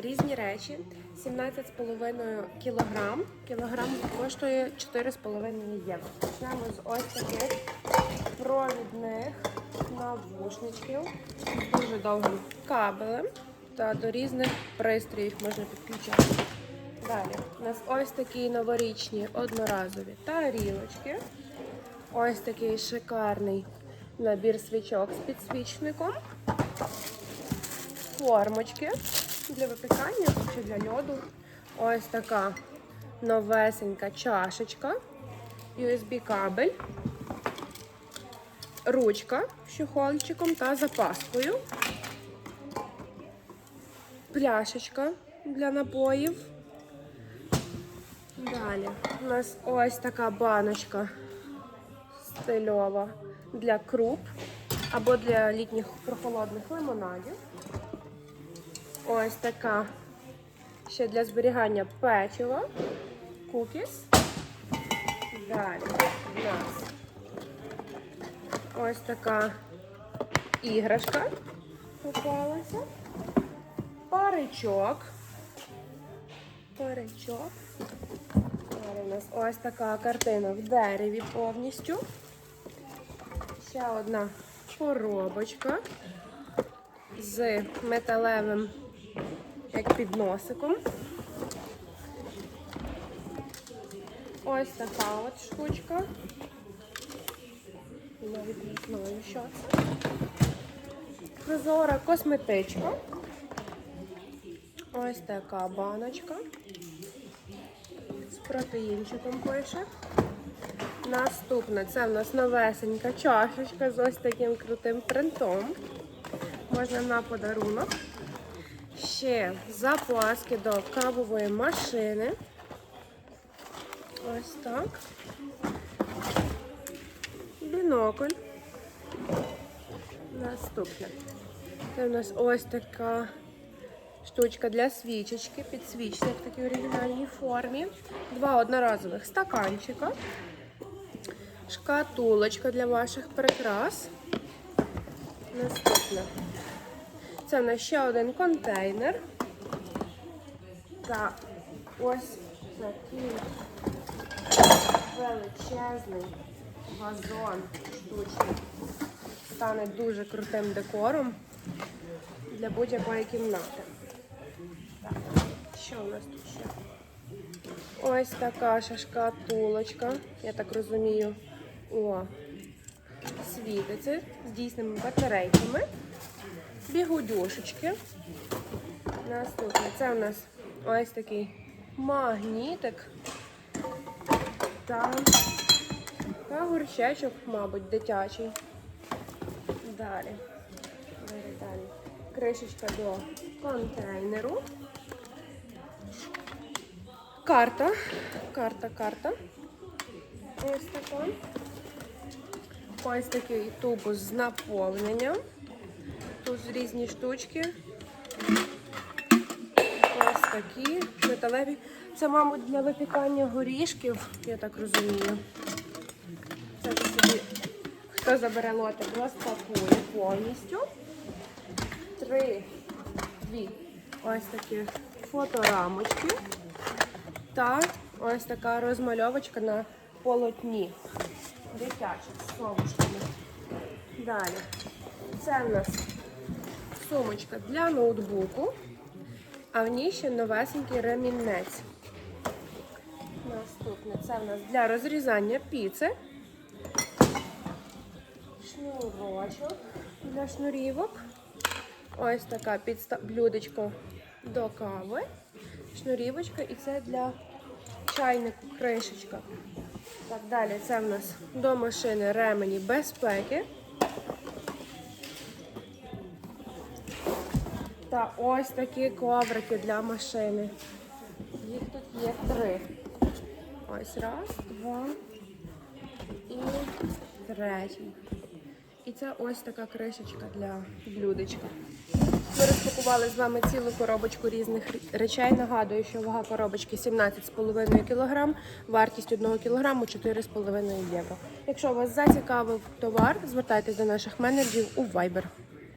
різні речі. 17,5 кілограм. Кілограм коштує 4,5 євро. Почнемо з ось таких провідних навушничків з дуже довгим кабелем та до різних пристроїв можна підключати. Далі у нас ось такі новорічні одноразові тарілочки. Ось такий шикарний набір свічок з підсвічником. Формочки для випікання чи для льоду. Ось така новесенька чашечка, USB-кабель, ручка з чохольчиком та запаскою. Пляшечка для напоїв. Далі у нас ось така баночка стильова для круп або для літніх прохолодних лимонадів. Ось така ще для зберігання печива, кукіс. Далі у нас ось така іграшка попалася. Паричок. Паричок. Далі у нас ось така картина в дереві повністю. Ще одна коробочка з металевим як підносиком. Ось така от штучка. Навіть не знаю, що це. Прозора косметичка. Ось така баночка. З протеїнчиком пише. Наступна це в нас новесенька чашечка з ось таким крутим принтом. Можна на подарунок. Ще запаски до кавової машини. Ось так. Бінокль. Наступне. Це у нас ось така штучка для свічечки, підсвічник в такій оригінальній формі. Два одноразових стаканчика. Шкатулочка для ваших прикрас. Наступне. Це в нас ще один контейнер. Та ось такий величезний вазон штучний. Стане дуже крутим декором для будь-якої кімнати. Так, що у нас тут ще? Ось така ще шкатулочка, я так розумію. О, світиться з дійсними батарейками. Бігудюшечки. Наступне це у нас ось такий магнітик та, горщечок, мабуть, дитячий. Далі. Далі, далі. Кришечка до контейнеру. Карта. Карта, карта. Ось така. Ось такий тубус з наповненням. Тут різні штучки. Ось такі металеві. Це, мабуть, для випікання горішків, я так розумію. Це собі, хто забере лотик, розпакує повністю. Три, дві ось такі фоторамочки. Та ось така розмальовочка на полотні. Дитяча з совушками. Далі. Це в нас сумочка для ноутбуку, а в ній ще новесенький ремінець. Наступне це в нас для розрізання піци. Шнурочок для шнурівок. Ось така підста... блюдечко до кави. Шнурівочка і це для чайнику кришечка. Так, далі це в нас до машини ремені безпеки. Та ось такі коврики для машини. Їх тут є три. Ось раз, два і третій. І це ось така кришечка для блюдечка. Ми розпакували з вами цілу коробочку різних речей. Нагадую, що вага коробочки 17,5 кг, вартість 1 кг 4,5 євро. Якщо вас зацікавив товар, звертайтесь до наших менеджерів у Viber.